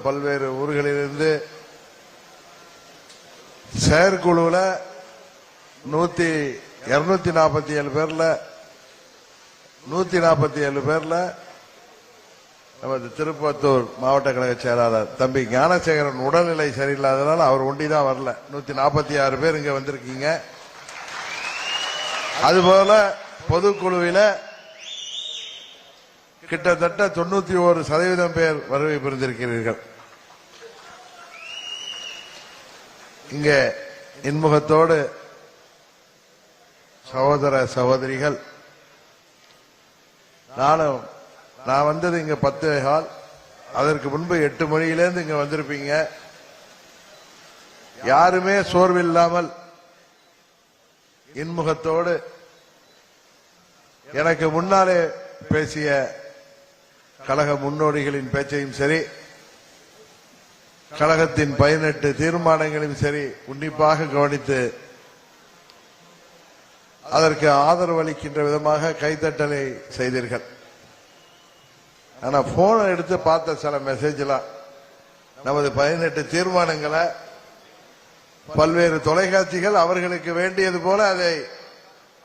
முழுவதும் பல்வேறு ஊர்களிலிருந்து செயற்குழுவில் நூத்தி இருநூத்தி நாற்பத்தி ஏழு பேர்ல நூத்தி நாற்பத்தி ஏழு பேர்ல நமது திருப்பத்தூர் மாவட்ட கழக செயலாளர் தம்பி ஞானசேகரன் உடல்நிலை சரியில்லாததால் அவர் ஒண்டிதான் வரல. நூத்தி நாற்பத்தி ஆறு பேர் இங்க வந்திருக்கீங்க. அதுபோல பொதுக்குழுவில கிட்டத்தட்ட தொண்ணூத்தி ஒரு சதவீதம் பேர் வருகை புரிந்திருக்கிறீர்கள். இங்க இன்முகத்தோடு சகோதர சகோதரிகள் நானும் நான் வந்தது இங்க பத்து கால் அதற்கு முன்பு எட்டு மணியிலேருந்து இங்க வந்திருப்பீங்க. யாருமே சோர்வில்லாமல் இன்முகத்தோடு எனக்கு முன்னாலே பேசிய கழக முன்னோடிகளின் பேச்சையும் சரி கழகத்தின் பதினெட்டு தீர்மானங்களையும் சரி உன்னிப்பாக கவனித்து அதற்கு ஆதரவு அளிக்கின்ற விதமாக கைத்தட்டலை செய்தீர்கள். ஆனா போனை எடுத்து பார்த்த சில மெசேஜ்லாம் நமது பதினெட்டு தீர்மானங்களை பல்வேறு தொலைக்காட்சிகள் அவர்களுக்கு வேண்டியது போல அதை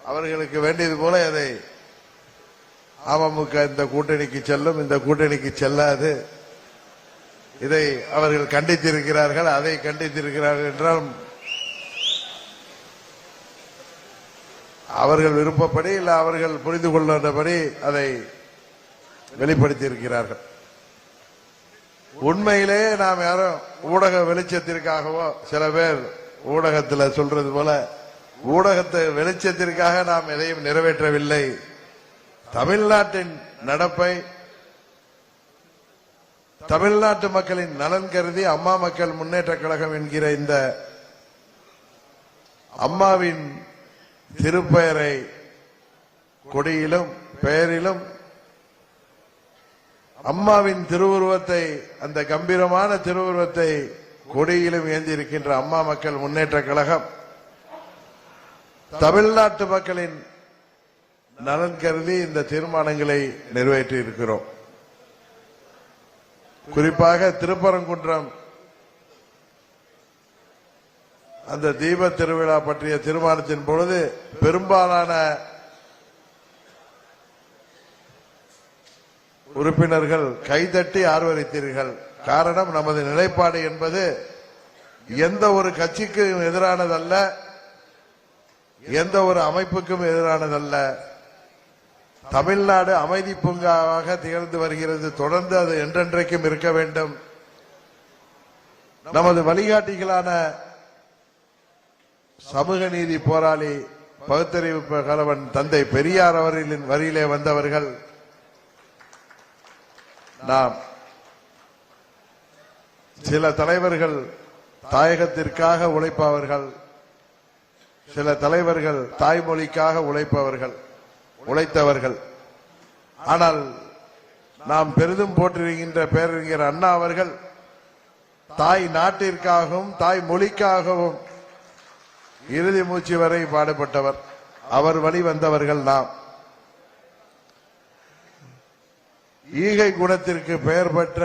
அவர்களுக்கு வேண்டியது போல அதை அமமுக இந்த கூட்டணிக்கு செல்லும் இந்த கூட்டணிக்கு செல்லாது இதை அவர்கள் கண்டித்திருக்கிறார்கள் அதை கண்டித்திருக்கிறார்கள் என்றால் அவர்கள் விருப்பப்படி இல்ல அவர்கள் புரிந்து கொள்ளபடி அதை வெளிப்படுத்தியிருக்கிறார்கள். உண்மையிலேயே நாம் யாரும் ஊடக வெளிச்சத்திற்காகவோ சில பேர் ஊடகத்தில் சொல்றது போல ஊடகத்தை வெளிச்சத்திற்காக நாம் எதையும் நிறைவேற்றவில்லை. தமிழ்நாட்டின் நடப்பை தமிழ்நாட்டு மக்களின் நலன் கருதி அம்மா மக்கள் முன்னேற்ற கழகம் என்கிற இந்த அம்மாவின் திருப்பெயரை கொடியிலும் பெயரிலும் அம்மாவின் திருவுருவத்தை அந்த கம்பீரமான திருவுருவத்தை கொடியிலும் ஏந்தி இருக்கின்ற அம்மா மக்கள் முன்னேற்ற கழகம் தமிழ்நாட்டு மக்களின் நலன் கருதி இந்த தீர்மானங்களை நிறைவேற்றி இருக்கிறோம் குறிப்பாக திருப்பரங்குன்றம். அந்த தீப திருவிழா பற்றிய தீர்மானத்தின் பொழுது பெரும்பாலான உறுப்பினர்கள் கைதட்டி ஆர்வரித்தீர்கள் காரணம் நமது நிலைப்பாடு என்பது எந்த ஒரு கட்சிக்கும் எதிரானதல்ல எந்த ஒரு அமைப்புக்கும் எதிரானதல்ல. தமிழ்நாடு அமைதி பூங்காவாக திகழ்ந்து வருகிறது. தொடர்ந்து அது என்றென்றைக்கும் இருக்க வேண்டும். நமது வழிகாட்டிகளான சமூக நீதி போராளி பகுத்தறிவு கலவன் தந்தை பெரியார் அவர்களின் வரியிலே வந்தவர்கள் நாம் சில தலைவர்கள் தாயகத்திற்காக உழைப்பவர்கள் சில தலைவர்கள் தாய்மொழிக்காக உழைப்பவர்கள் உழைத்தவர்கள். ஆனால் நாம் பெரிதும் போற்றிருக்கின்ற பேரறிஞர் அண்ணா அவர்கள் தாய் நாட்டிற்காகவும் தாய் மொழிக்காகவும் இறுதி மூச்சு வரை பாடுபட்டவர். அவர் வழி வந்தவர்கள் நாம். ஈகை குணத்திற்கு பெயர் பெற்ற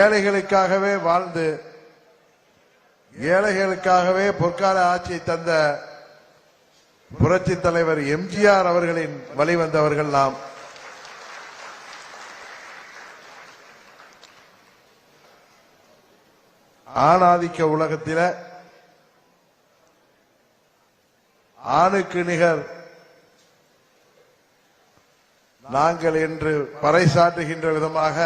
ஏழைகளுக்காகவே வாழ்ந்து ஏழைகளுக்காகவே பொற்கால ஆட்சியை தந்த புரட்சி தலைவர் எம்ஜிஆர் அவர்களின் வழி வந்தவர்கள் நாம். ஆணாதிக்க உலகத்தில ஆணுக்கு நிகர். நாங்கள் என்று பறைசாற்றுகின்ற விதமாக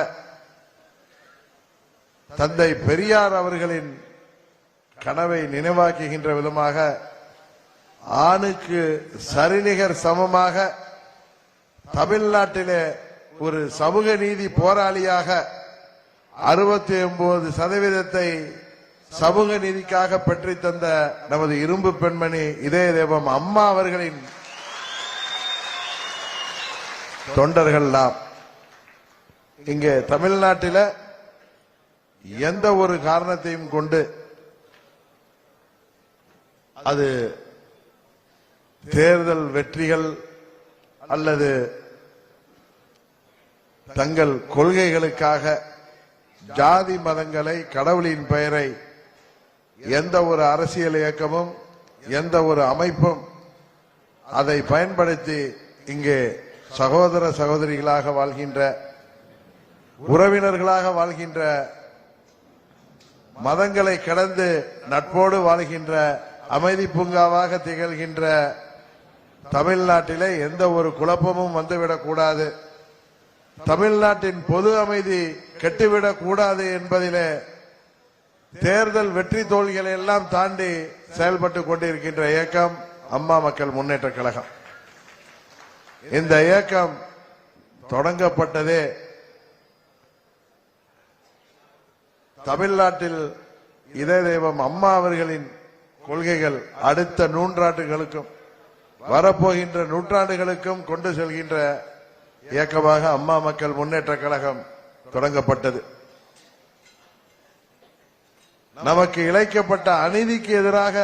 தந்தை பெரியார் அவர்களின் கனவை நினைவாக்குகின்ற விதமாக ஆணுக்கு சரிநிகர் சமமாக தமிழ்நாட்டிலே ஒரு சமூக நீதி போராளியாக அறுபத்தி ஒன்பது சதவீதத்தை சமூக நீதிக்காக பெற்றி தந்த நமது இரும்பு பெண்மணி இதய தெய்வம் அம்மா அவர்களின் தொண்டர்கள் நாம். இங்கே தமிழ்நாட்டில எந்த ஒரு காரணத்தையும் கொண்டு அது தேர்தல் வெற்றிகள் அல்லது தங்கள் கொள்கைகளுக்காக ஜாதி மதங்களை கடவுளின் பெயரை எந்த ஒரு அரசியல் இயக்கமும் எந்த ஒரு அமைப்பும் அதை பயன்படுத்தி இங்கே சகோதர சகோதரிகளாக வாழ்கின்ற உறவினர்களாக வாழ்கின்ற மதங்களை கடந்து நட்போடு வாழ்கின்ற அமைதி பூங்காவாக திகழ்கின்ற தமிழ்நாட்டிலே எந்த ஒரு குழப்பமும் வந்துவிடக் கூடாது தமிழ்நாட்டின் பொது அமைதி கெட்டுவிடக் கூடாது என்பதிலே தேர்தல் வெற்றி தோல்விகளை எல்லாம் தாண்டி செயல்பட்டு கொண்டிருக்கின்ற இயக்கம் அம்மா மக்கள் முன்னேற்ற கழகம். இந்த இயக்கம் தொடங்கப்பட்டதே தமிழ்நாட்டில் இதய தெய்வம் அம்மா அவர்களின் கொள்கைகள் அடுத்த நூன்றாண்டுகளுக்கும் வரப்போகின்ற நூற்றாண்டுகளுக்கும் கொண்டு செல்கின்ற இயக்கமாக அம்மா மக்கள் முன்னேற்ற கழகம் தொடங்கப்பட்டது. நமக்கு இழைக்கப்பட்ட அநீதிக்கு எதிராக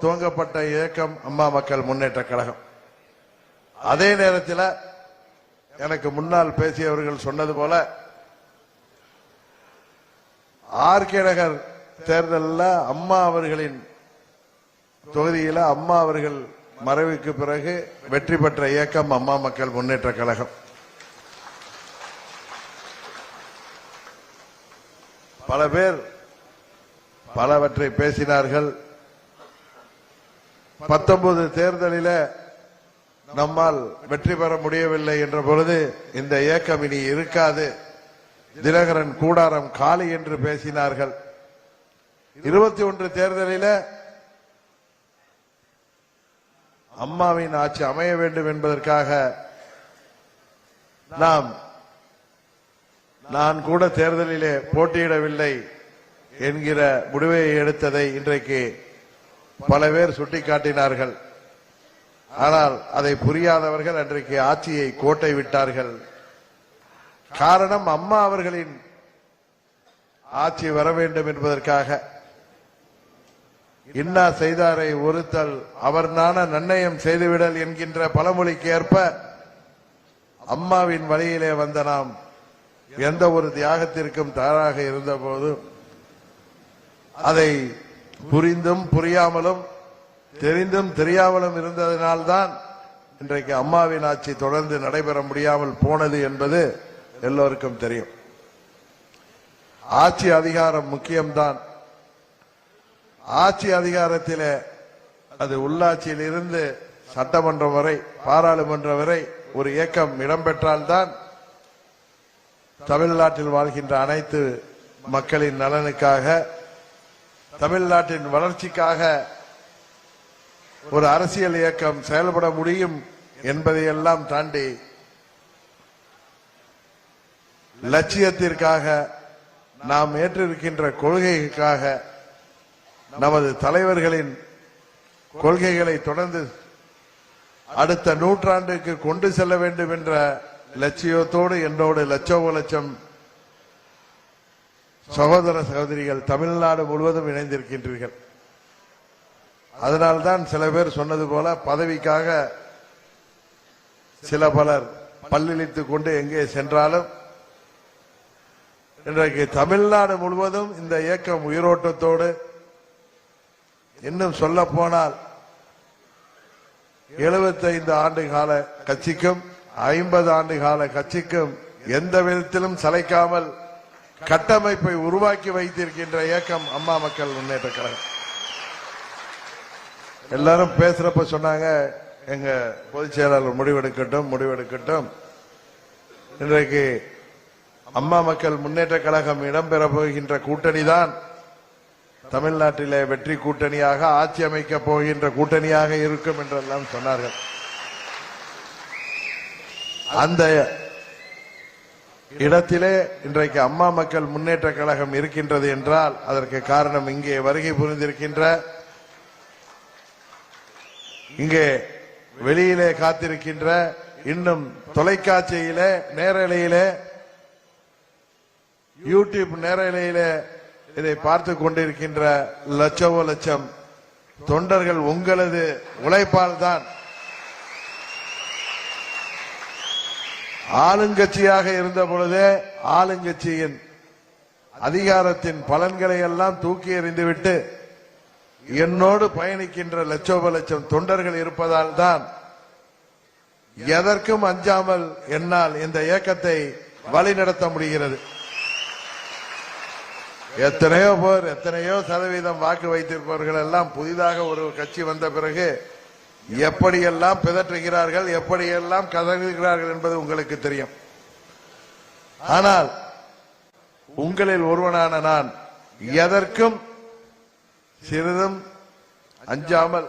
துவங்கப்பட்ட இயக்கம் அம்மா மக்கள் முன்னேற்ற கழகம். அதே நேரத்தில் எனக்கு முன்னால் பேசியவர்கள் சொன்னது போல ஆர்கே நகர் தேர்தலில் அம்மா அவர்களின் தொகுதியில் அம்மா அவர்கள் மறைவுக்கு பிறகு வெற்றி பெற்ற இயக்கம் அம்மா மக்கள் முன்னேற்ற கழகம். பல பேர் பலவற்றை பேசினார்கள். பத்தொன்பது தேர்தலில நம்மால் வெற்றி பெற முடியவில்லை என்ற பொழுது இந்த இயக்கம் இனி இருக்காது. தினகரன் கூடாரம் காலி என்று பேசினார்கள். இருபத்தி ஒன்று தேர்தலில அம்மாவின் ஆட்சி அமைய வேண்டும் என்பதற்காக நாம் நான் கூட தேர்தலிலே போட்டியிடவில்லை என்கிற முடிவை எடுத்ததை இன்றைக்கு பல பேர் சுட்டிக்காட்டினார்கள். ஆனால் அதை புரியாதவர்கள் அன்றைக்கு ஆட்சியை கோட்டை விட்டார்கள். காரணம் அம்மா அவர்களின் ஆட்சி வர வேண்டும் என்பதற்காக. இன்னா செய்தாரை ஒருத்தல் அவர் நாண நன்னயம் செய்துவிடல் என்கின்ற பழமொழிக்கு ஏற்ப அம்மாவின் வழியிலே வந்த நாம் எந்த ஒரு தியாகத்திற்கும் தயாராக இருந்தபோது அதை புரிந்தும் புரியாமலும் தெரிந்தும் தெரியாமலும் இருந்ததினால்தான் இன்றைக்கு அம்மாவின் ஆட்சி தொடர்ந்து நடைபெற முடியாமல் போனது என்பது எல்லோருக்கும் தெரியும். ஆட்சி அதிகாரம் முக்கியம்தான். ஆட்சி அதிகாரத்தில் அது உள்ளாட்சியில் இருந்து சட்டமன்றம் வரை பாராளுமன்றம் வரை ஒரு இயக்கம் இடம்பெற்றால்தான் தமிழ்நாட்டில் வாழ்கின்ற அனைத்து மக்களின் நலனுக்காக தமிழ்நாட்டின் வளர்ச்சிக்காக ஒரு அரசியல் இயக்கம் செயல்பட முடியும் என்பதையெல்லாம் தாண்டி லட்சியத்திற்காக நாம் ஏற்றிருக்கின்ற கொள்கைக்காக நமது தலைவர்களின் கொள்கைகளை தொடர்ந்து அடுத்த நூற்றாண்டுக்கு கொண்டு செல்ல வேண்டும் என்ற லட்சியத்தோடு என்னோடு லட்சோப லட்சம் சகோதர சகோதரிகள் தமிழ்நாடு முழுவதும் இணைந்திருக்கின்றீர்கள். அதனால்தான் சில பேர் சொன்னது போல பதவிக்காக சில பலர் பல்லிழித்து கொண்டு எங்கே சென்றாலும் இன்றைக்கு தமிழ்நாடு முழுவதும் இந்த இயக்கம் உயிரோட்டத்தோடு இன்னும் சொல்ல போனால் 75 ஆண்டு கால கட்சிக்கும் ஐம்பது ஆண்டு கால கட்சிக்கும் எந்த விதத்திலும் சளைக்காமல் கட்டமைப்பை உருவாக்கி வைத்திருக்கின்ற இயக்கம் அம்மா மக்கள் முன்னேற்ற கழகம். எல்லாரும் பேசுறப்ப சொன்னாங்க எங்க பொதுச் செயலாளர் முடிவெடுக்கட்டும் முடிவெடுக்கட்டும். இன்றைக்கு அம்மா மக்கள் முன்னேற்ற கழகம் இடம்பெற போகின்ற கூட்டணி தான் தமிழ்நாட்டிலே வெற்றி கூட்டணியாக ஆட்சி அமைக்க போகின்ற கூட்டணியாக இருக்கும் என்றெல்லாம் சொன்னார்கள். அந்த இடத்திலே இன்றைக்கு அம்மா மக்கள் முன்னேற்ற கழகம் இருக்கின்றது என்றால் அதற்கு காரணம் இங்கே வருகை புரிந்திருக்கின்ற இங்கே வெளியிலே காத்திருக்கின்ற இன்னும் தொலைக்காட்சியிலே நேரலையிலே யூடியூப் நேரலையிலே இதை பார்த்து கொண்டிருக்கின்ற லட்சோ லட்சம் தொண்டர்கள் உங்களது உழைப்பால் தான் ஆளுங்கட்சியாக இருந்த பொழுதே ஆளுங்கட்சியின் அதிகாரத்தின் பலன்களை எல்லாம் தூக்கி எறிந்துவிட்டு என்னோடு பயணிக்கின்ற லட்சோப லட்சம் தொண்டர்கள் இருப்பதால் தான் எதற்கும் அஞ்சாமல் என்னால் இந்த இயக்கத்தை வழிநடத்த முடிகிறது. எத்தனையோ பேர் எத்தனையோ சதவீதம் வாக்கு வைத்திருப்பவர்கள் எல்லாம் புதிதாக ஒரு கட்சி வந்த பிறகு எப்படியெல்லாம் பிதற்றுகிறார்கள் எப்படியெல்லாம் கதறுகிறார்கள் என்பது உங்களுக்கு தெரியும். ஆனால் உங்களில் ஒருவனான நான் எதற்கும் சிறிதும் அஞ்சாமல்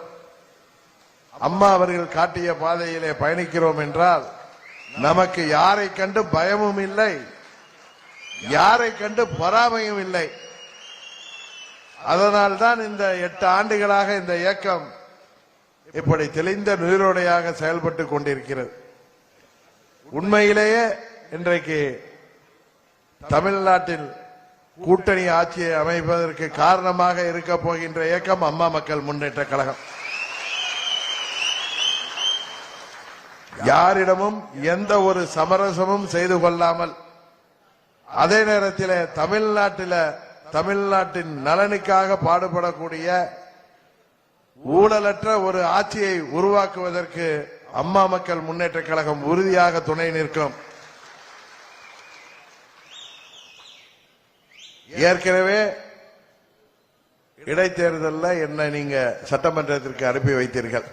அம்மா அவர்கள் காட்டிய பாதையிலே பயணிக்கிறோம் என்றால் நமக்கு யாரை கண்டு பயமும் இல்லை. யாரை? கண்டு பொறாமையும் இல்லை. அதனால்தான் இந்த எட்டு ஆண்டுகளாக இந்த இயக்கம் இப்படி தெளிந்த நீரோடையாக செயல்பட்டு கொண்டிருக்கிறது. உண்மையிலேயே இன்றைக்கு தமிழ்நாட்டில் கூட்டணி ஆட்சியை அமைப்பதற்கு காரணமாக இருக்க போகின்ற இயக்கம் அம்மா மக்கள் முன்னேற்ற கழகம். யாரிடமும் எந்த ஒரு சமரசமும் செய்து கொள்ளாமல் அதே நேரத்தில் தமிழ்நாட்டில் தமிழ்நாட்டின் நலனுக்காக பாடுபடக்கூடிய ஊழலற்ற ஒரு ஆட்சியை உருவாக்குவதற்கு அம்மா மக்கள் முன்னேற்ற கழகம் உறுதியாக துணை நிற்கும். ஏற்கனவே இடைத்தேர்தலில் என்ன நீங்க சட்டமன்றத்திற்கு அனுப்பி வைத்தீர்கள்.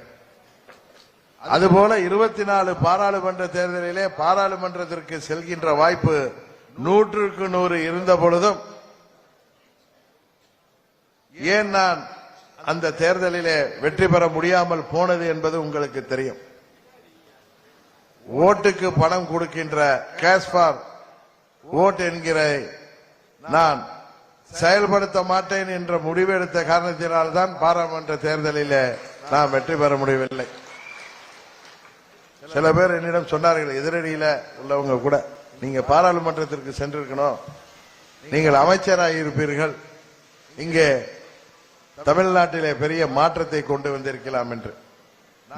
அதுபோல இருபத்தி நாலு பாராளுமன்ற தேர்தலிலே பாராளுமன்றத்திற்கு செல்கின்ற வாய்ப்பு நூற்றுக்கு நூறு இருந்த பொழுதும் ஏன் நான் அந்த தேர்தலிலே வெற்றி பெற முடியாமல் போனது என்பது உங்களுக்கு தெரியும். ஓட்டுக்கு பணம் கொடுக்கின்ற கேஷ் ஃபார் ஓட் என்கிற நான் செயல்படுத்த மாட்டேன் என்ற முடிவெடுத்த காரணத்தினால் தான் பாராளுமன்ற தேர்தலிலே நான் வெற்றி பெற முடியவில்லை. சில பேர் என்னிடம் சொன்னார்கள் எதிரணியில உள்ளவங்க கூட நீங்க பாராளுமன்றத்திற்கு சென்றிருக்கணும். நீங்கள் அமைச்சராக இருப்பீர்கள். இங்கே தமிழ்நாட்டிலே பெரிய மாற்றத்தை கொண்டு வந்திருக்கலாம் என்று.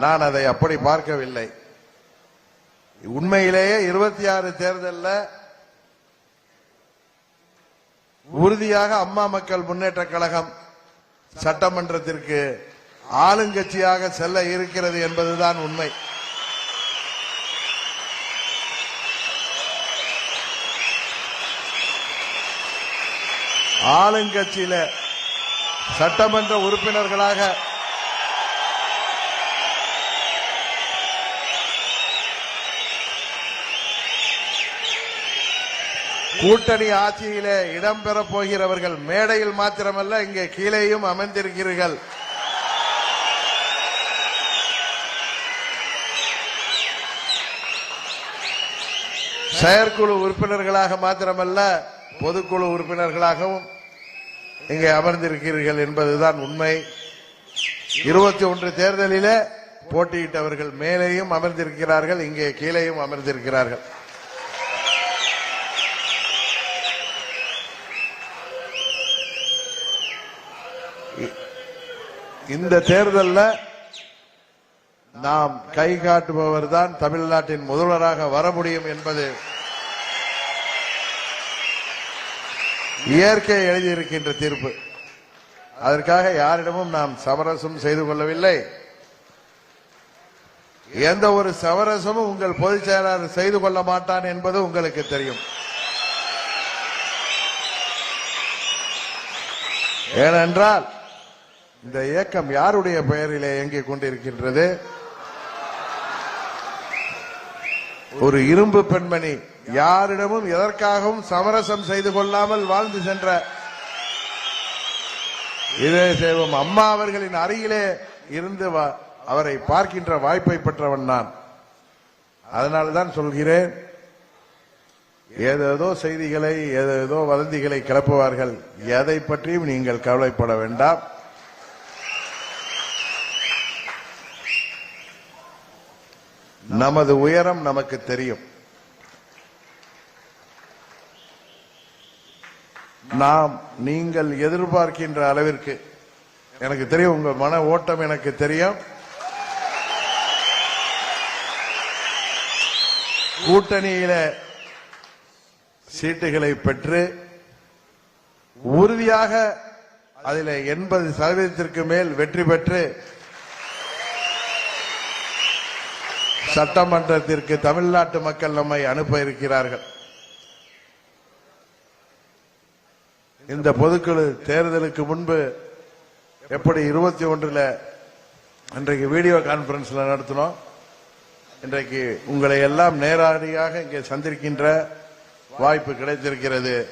நான் அதை அப்படி பார்க்கவில்லை. உண்மையிலேயே இருபத்தி ஆறு தேர்தலில் உறுதியாக அம்மா மக்கள் முன்னேற்ற கழகம் சட்டமன்றத்திற்கு ஆளுங்கட்சியாக செல்ல இருக்கிறது என்பதுதான் உண்மை. ஆளுங்கட்சியில சட்டமன்ற உறுப்பினர்களாக கூட்டணி ஆட்சியிலே இடம்பெற போகிறவர்கள் மேடையில் மாத்திரமல்ல இங்கே கீழேயும் அமர்ந்திருக்கிறீர்கள். செயற்குழு உறுப்பினர்களாக மாத்திரமல்ல பொதுக்குழு உறுப்பினர்களாகவும் இங்கே அமர்ந்திருக்கிறீர்கள் என்பதுதான் உண்மை. இருபத்தி ஒன்று தேர்தலிலே போட்டியிட்டவர்கள் மேலேயும் அமர்ந்திருக்கிறார்கள் இங்கே கீழேயும் அமர்ந்திருக்கிறார்கள். இந்த தேர்தலில் நாம் கை காட்டுபவர் தான் தமிழ்நாட்டின் முதல்வராக வர முடியும் என்பது இயற்கை எழுதியிருக்கின்ற தீர்ப்பு. அதற்காக யாரிடமும் நாம் சமரசம் செய்து கொள்ளவில்லை. எந்த ஒரு சமரசமும் உங்கள் பொதுச் செயலாளர் செய்து கொள்ள மாட்டான் என்பது உங்களுக்கு தெரியும். ஏனென்றால் இந்த இயக்கம் யாருடைய பெயரிலே இயங்கிக் கொண்டிருக்கின்றது? ஒரு இரும்பு பெண்மணி யாரிடமும் எதற்காகவும் சமரசம் செய்து கொள்ளாமல் வாழ்ந்து சென்ற இதே செய்வோம் அம்மா அவர்களின் அருகிலே இருந்து வா- அவரை பார்க்கின்ற வாய்ப்பை பெற்றவன் நான். அதனால்தான் சொல்கிறேன் ஏதேதோ செய்திகளை ஏதேதோ வதந்திகளை கிளப்புவார்கள். எதை பற்றியும் நீங்கள் கவலைப்பட வேண்டாம். நமது உயரம் நமக்கு தெரியும். நாம் நீங்கள் எதிர்பார்க்கின்ற அளவிற்கு எனக்கு தெரியும் உங்க மன ஓட்டம் எனக்கு தெரியும். கூட்டணியில சீட்டுகளை பெற்று உறுதியாக அதில் எண்பது சதவீதத்திற்கு மேல் வெற்றி பெற்று சட்டமன்றத்திற்கு தமிழ்நாட்டு மக்கள் நம்மை அனுப்ப இருக்கிறார்கள். இந்த பொதுக்குழு தேர்தலுக்கு முன்பு எப்படி இருபத்தி ஒன்றுல இன்றைக்கு வீடியோ கான்பரன்ஸ்ல நடத்தினோம் இன்றைக்கு உங்களை எல்லாம் நேரடியாக இங்கே சந்திருக்கின்ற வாய்ப்பு கிடைத்திருக்கிறது.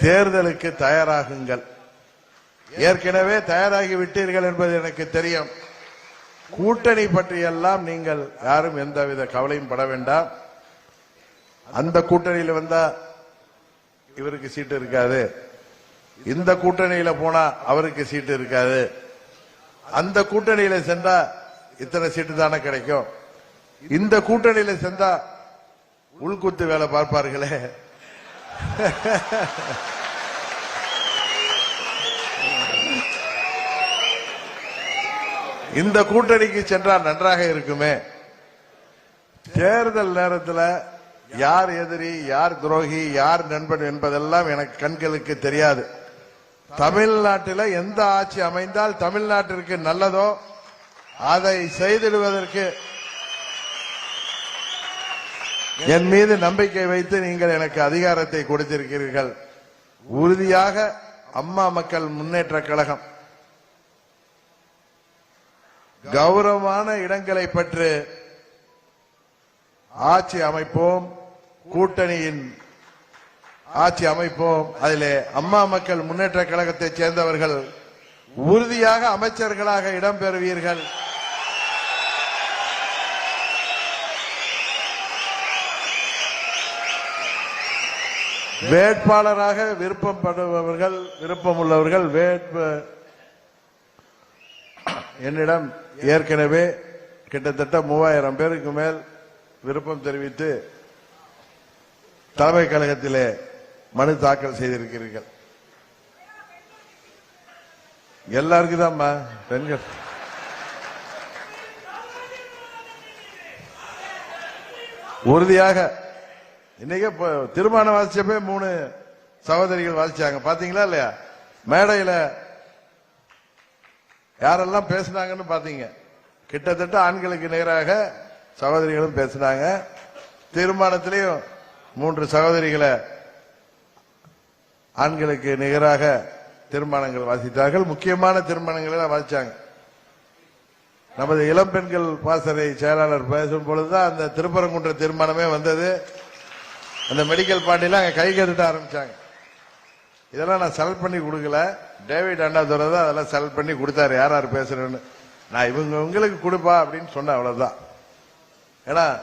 தேர்தலுக்கு தயாராகுங்கள். ஏற்கனவே தயாராகி விட்டீர்கள் என்பது எனக்கு தெரியும். கூட்டணி பற்றியெல்லாம் நீங்கள் யாரும் எந்தவித கவலையும் பட வேண்டாம். அந்த கூட்டணியில் வந்தால் இவருக்கு சீட்டு இருக்காது. இந்த கூட்டணியில போனா அவருக்கு சீட்டு இருக்காது. அந்த கூட்டணியில சென்றா இத்தனை சீட்டு தானே கிடைக்கும். இந்த கூட்டணியில சென்றா உள்குத்து வேலை பார்ப்பார்களே. இந்த கூட்டணிக்கு சென்றால் நன்றாக இருக்குமே. தேர்தல் நேரத்தில் யார் எதிரி யார் துரோகி யார் நண்பன் என்பதெல்லாம் எனக்கு கண்களுக்கு தெரியாது. தமிழ்நாட்டில் எந்த ஆட்சி அமைந்தால் தமிழ்நாட்டிற்கு நல்லதோ அதை செய்திடுவதற்கு என் மீது நம்பிக்கை வைத்து நீங்கள் எனக்கு அதிகாரத்தை கொடுத்திருக்கிறீர்கள். உறுதியாக அம்மா மக்கள் முன்னேற்ற கழகம். கௌரவமான இடங்களை பற்று ஆட்சி அமைப்போம். கூட்டணியின் ஆட்சி அமைப்போம். அதிலே அம்மா மக்கள் முன்னேற்ற கழகத்தை சேர்ந்தவர்கள் உறுதியாக அமைச்சர்களாக இடம்பெறுவீர்கள். வேட்பாளராக விருப்பப்படுபவர்கள் விருப்பமுள்ளவர்கள் வேட்பு என்னிடம் ஏற்கனவே கிட்டத்தட்ட மூவாயிரம் பேருக்கு மேல் விருப்பம் தெரிவித்து தலைமை கழகத்திலே மனு தாக்கல் செய்திருக்கிறீர்கள். எல்லாருக்கும் தான்மா பெண்கள் உறுதியாக இன்னைக்கு திருமணம் வாசிச்சப்பே மூணு சகோதரிகள் வாசிச்சாங்க. பாத்தீங்களா இல்லையா? மேடையில யாரெல்லாம் பேசினாங்கன்னு பாத்தீங்க. கிட்டத்தட்ட ஆண்களுக்கு நேராக சகோதரிகளும் பேசினாங்க. தீர்மானத்திலையும் மூன்று சகோதரிகளை ஆண்களுக்கு நிகராக திருமணங்கள் வாசித்தார்கள். முக்கியமான திருமணங்களை வாசிச்சாங்க. நமது இளம் பெண்கள் பாசறை செயலாளர் பேசும் பொழுதுதான் அந்த திருப்பரங்குன்ற தீர்மானமே வந்தது. அந்த மெடிக்கல் பாண்டியில அங்க கை கட்டுட்ட ஆரம்பிச்சாங்க. இதெல்லாம் நான் செலக்ட் பண்ணி கொடுக்கல. டேவிட் அண்ணாதுரை தான் அதெல்லாம் செலக்ட் பண்ணி கொடுத்தாரு. யார் யார் பேசுறேன்னு. நான் இவங்க உங்களுக்கு கொடுப்பா அப்படின்னு சொன்னேன் அவ்வளவுதான். ஏன்னா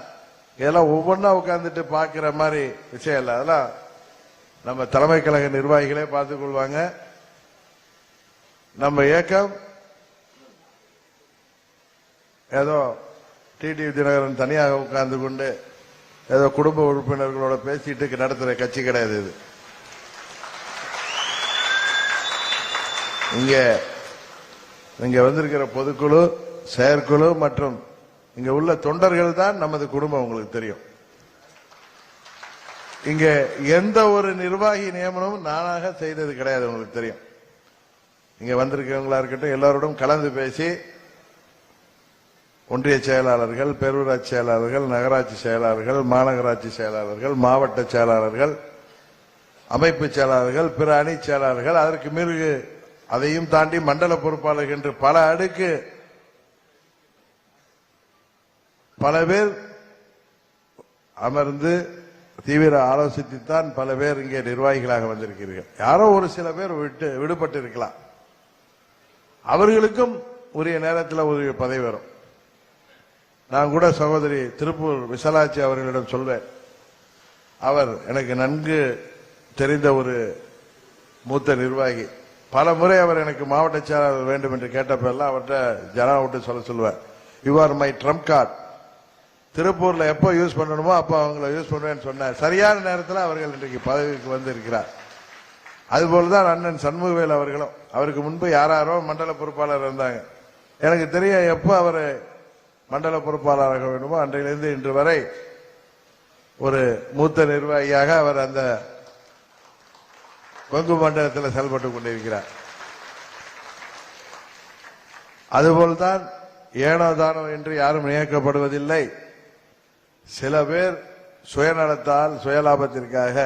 இதெல்லாம் ஒவ்வொன்றா உட்காந்துட்டு பார்க்குற மாதிரி விஷயம் இல்லை. அதெல்லாம் நம்ம தலைமை கழக நிர்வாகிகளே பார்த்துக் கொள்வாங்க. நம்ம இயக்கம் ஏதோ டிடிவி தினகரன் தனியாக உட்கார்ந்து கொண்டு ஏதோ குடும்ப உறுப்பினர்களோட பேசிட்டு நடத்துற கட்சி கிடையாது இது. இங்க இங்க வந்திருக்கிற பொதுக்குழு செயற்குழு மற்றும் இங்க உள்ள தொண்டர்கள் தான் நமது குடும்பம் உங்களுக்கு தெரியும். இங்க எந்த ஒரு நிர்வாகி நியமனமும் நானாக செய்தது கிடையாது உங்களுக்கு தெரியும். இங்க வந்திருக்கிறவங்களா இருக்கட்டும் எல்லாரோடும் கலந்து பேசி ஒன்றிய செயலாளர்கள் பேரூராட்சி செயலாளர்கள் நகராட்சி செயலாளர்கள் மாநகராட்சி செயலாளர்கள் மாவட்ட செயலாளர்கள் அமைப்பு செயலாளர்கள் பிற அணி செயலாளர்கள் அதற்கு மீறி அதையும் தாண்டி மண்டல பொறுப்பாளர்கள் என்று பல அடுக்கு பல பேர் அமர்ந்து தீவிர ஆலோசித்துத்தான் பல பேர் இங்கே நிர்வாகிகளாக வந்திருக்கிறீர்கள். யாரோ ஒரு சில பேர் விட்டு விடுபட்டு இருக்கலாம் அவர்களுக்கும் உரிய நேரத்தில் ஒரு பதவி வரும். நான் கூட சகோதரி திருப்பூர் விசாலாட்சி அவர்களிடம் சொல்வேன். அவர் எனக்கு நன்கு தெரிந்த ஒரு மூத்த நிர்வாகி. பல முறை அவர் எனக்கு மாவட்ட செயலாளர் வேண்டும் என்று கேட்டப்பெல்லாம் அவர்கிட்ட ஜனா விட்டு சொல்ல சொல்லுவார். You are my trump card திருப்பூர்ல எப்போ யூஸ் பண்ணணுமோ அப்போ அவங்கள யூஸ் பண்ணுவேன்னு சொன்னார். சரியான நேரத்தில் அவர்கள் இன்றைக்கு பதவிக்கு வந்திருக்கிறார். அதுபோலதான் அண்ணன் சண்முகவேல் அவர்களும். அவருக்கு முன்பு யாராரோ மண்டல பொறுப்பாளர் இருந்தாங்க. எனக்கு தெரியும் எப்போ அவர் மண்டல பொறுப்பாளராக வேண்டுமோ அன்றையிலிருந்து இன்று வரை ஒரு மூத்த நிர்வாகியாக அவர் அந்த கொங்கு மண்டலத்தில் செயல்பட்டு கொண்டிருக்கிறார். அதுபோல்தான் ஏனோ தானோ என்று யாரும் நியமிக்கப்படுவதில்லை சில பேர் சுயநலத்தால் சுயலாபத்திற்காக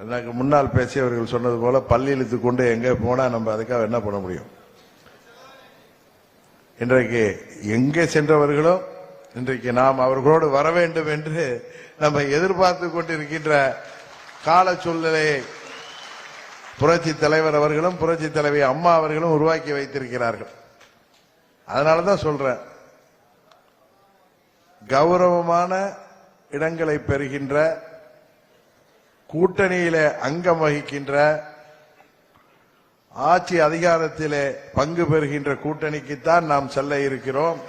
எனக்கு முன்னால் பேசியவர்கள் சொன்னது போல பள்ளி இழுத்து கொண்டு எங்கே போனா நம்ம அதுக்காக என்ன பண்ண முடியும்? இன்றைக்கு எங்கே சென்றவர்களோ இன்றைக்கு நாம் அவர்களோடு வர வேண்டும் என்று நம்ம எதிர்பார்த்து கொண்டிருக்கின்ற கால சூழ்நிலையை புரட்சி தலைவர் அவர்களும் புரட்சி தலைவி அம்மா அவர்களும் உருவாக்கி வைத்திருக்கிறார்கள். அதனால தான் சொல்றேன் கௌரவமான இடங்களை பெறுகின்ற கூட்டணியில அங்கம் வகிக்கின்ற ஆட்சி அதிகாரத்திலே பங்கு பெறுகின்ற கூட்டணிக்குத்தான் நாம் செல்ல இருக்கிறோம்.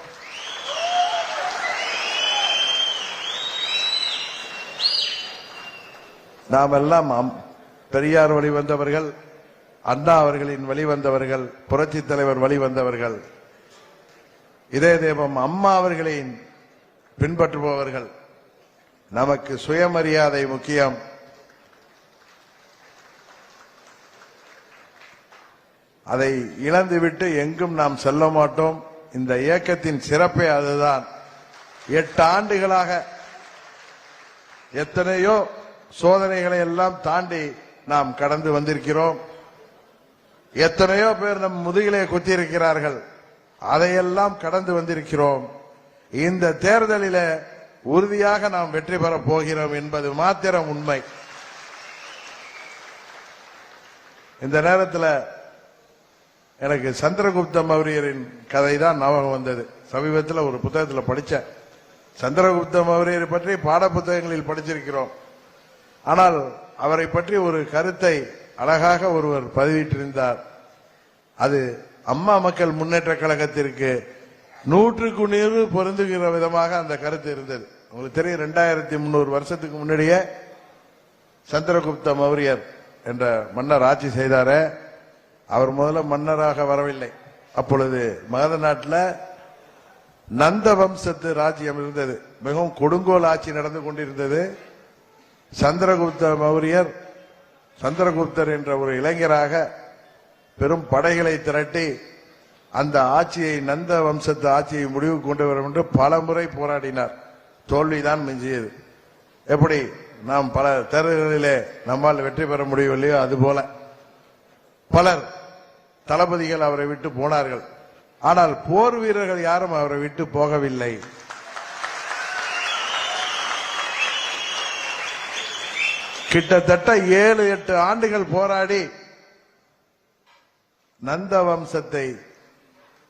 நாம் எல்லாம் அம்- பெரியார் வழிவந்தவர்கள் அண்ணா அவர்களின் வழிவந்தவர்கள் புரட்சி தலைவர் வழிவந்தவர்கள். இதே தெய்வம் அம்மா அவர்களின் பின்பற்றுபவர்கள். நமக்கு சுயமரியாதை முக்கியம். அதை இழந்துவிட்டு எங்கும் நாம் செல்ல மாட்டோம். இந்த இயக்கத்தின் சிறப்பே அதுதான். எட்டு ஆண்டுகளாக எத்தனையோ சோதனைகளை எல்லாம் தாண்டி நாம் கடந்து வந்திருக்கிறோம். எத்தனையோ பேர் நம் முதுகிலே குத்தியிருக்கிறார்கள். அதையெல்லாம் கடந்து வந்திருக்கிறோம். இந்த தேர்தலில உறுதியாக நாம் வெற்றி பெறப் போகிறோம் என்பது மாத்திரம் உண்மை. இந்த நேரத்தில் எனக்கு சந்திரகுப்த மௌரியரின் கதை தான் ஞாபகம் வந்தது. சமீபத்தில் ஒரு புத்தகத்தில் படித்தேன் சந்திரகுப்த மௌரியரை பற்றி பாட புத்தகங்களில் படிச்சிருக்கிறோம். ஆனால் அவரை பற்றி ஒரு கருத்தை அழகாக ஒருவர் பதிவிட்டிருந்தார். அது அம்மா மக்கள் முன்னேற்ற கழகத்திற்கு நூற்றுக்கு நூறு பொருந்துகிற விதமாக அந்த கருத்து இருந்தது. உங்களுக்கு தெரியும் ரெண்டாயிரத்தி முந்நூறு வருஷத்துக்கு முன்னாடியே சந்திரகுப்த மௌரியர் என்ற மன்னர் ஆட்சி செய்தார அவர் முதல்ல மன்னராக வரவில்லை. அப்பொழுது மகத நாட்டில் நந்த வம்சத்து ராஜ்யம் இருந்தது. மிகவும் கொடுங்கோல் ஆட்சி நடந்து கொண்டிருந்தது. சந்திரகுப்த மௌரியர் சந்திரகுப்தர் என்ற ஒரு இளைஞராக பெரும் படைகளை திரட்டி அந்த ஆட்சியை நந்த வம்சத்து ஆட்சியை முடிவு கொண்டு வரும் என்று பல முறை போராடினார். தோல்விதான் மிஞ்சியது. எப்படி? நாம் பல தேர்தல்களிலே நம்மால் வெற்றி பெற முடியவில்லையோ அதுபோல பலர் தளபதிகள் அவரை விட்டு போனார்கள். ஆனால் போர் வீரர்கள் யாரும் அவரை விட்டு போகவில்லை. கிட்டத்தட்ட ஏழு எட்டு ஆண்டுகள் போராடி நந்த வம்சத்தை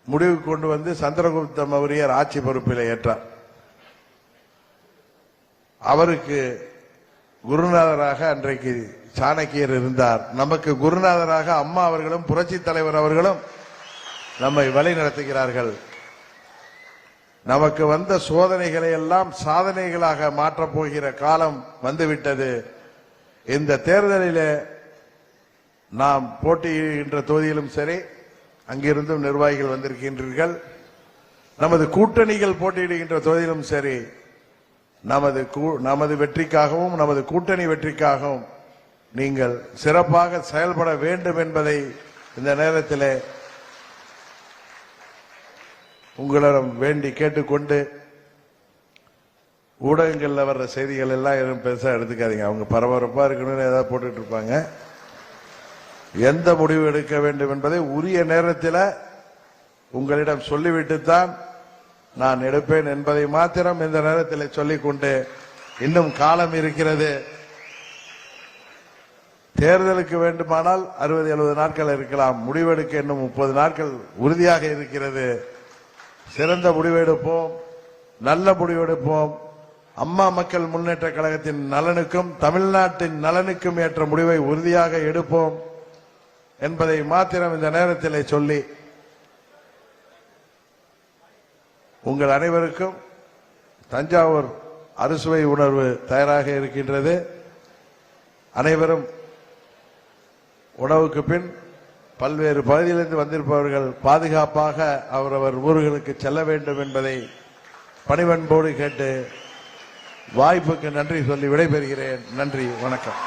முடிவு கொண்டு வந்து சந்திரகுப்த மௌரியர் ஆட்சி பொறுப்பில் ஏற்றார். அவருக்கு குருநாதராக அன்றைக்கு சாணக்கியர் இருந்தார். நமக்கு குருநாதராக அம்மா அவர்களும் புரட்சி தலைவர் அவர்களும் நம்மை வழி நடத்துகிறார்கள். நமக்கு வந்த சோதனைகளை எல்லாம் சாதனைகளாக மாற்றப் போகிற காலம் வந்துவிட்டது. இந்த தேர்தலிலே நாம் போட்டியிடுகின்ற தொகுதியிலும் சரி அங்கிருந்தும் நிர்வாகிகள் வந்திருக்கின்றீர்கள். நமது கூட்டணிகள் போட்டியிடுகின்ற தொகுதியிலும் சரி நமது கூ- நமது வெற்றிக்காகவும் நமது கூட்டணி வெற்றிக்காகவும் நீங்கள் சிறப்பாக செயல்பட வேண்டும் என்பதை இந்த நேரத்தில் உங்களிடம் வேண்டி கேட்டுக்கொண்டு ஊடகங்களில் வர்ற செய்திகள் எல்லாம் எதுவும் பெருசாக எடுத்துக்காதீங்க. அவங்க பரபரப்பாக இருக்கணும்னு ஏதாவது போட்டுட்டு இருப்பாங்க. எந்த முடிவு எடுக்க வேண்டும் என்பதை உரிய நேரத்தில் உங்களிடம் சொல்லிவிட்டு தான் நான் எடுப்பேன் என்பதை மாத்திரம் இந்த நேரத்தில் சொல்லிக்கொண்டு இன்னும் காலம் இருக்கிறது. தேர்தலுக்கு வேண்டுமானால் அறுபது எழுபது நாட்கள் இருக்கலாம். முடிவெடுக்க இன்னும் முப்பது நாட்கள் உறுதியாக இருக்கிறது. சிறந்த முடிவெடுப்போம் நல்ல முடிவெடுப்போம் அம்மா மக்கள் முன்னேற்ற கழகத்தின் நலனுக்கும் தமிழ்நாட்டின் நலனுக்கும் ஏற்ற முடிவை உறுதியாக எடுப்போம். என்பதை மாத்திரம் இந்த நேரத்தில் சொல்லி உங்கள் அனைவருக்கும் தஞ்சாவூர் அறுசுவை உணர்வு தயாராக இருக்கின்றது. அனைவரும் உணவுக்கு பின் பல்வேறு பகுதியிலிருந்து வந்திருப்பவர்கள் பாதுகாப்பாக அவரவர் ஊர்களுக்கு செல்ல வேண்டும் என்பதை பணிவன்போடு கேட்டு வாய்ப்புக்கு நன்றி சொல்லி விடைபெறுகிறேன். நன்றி வணக்கம்.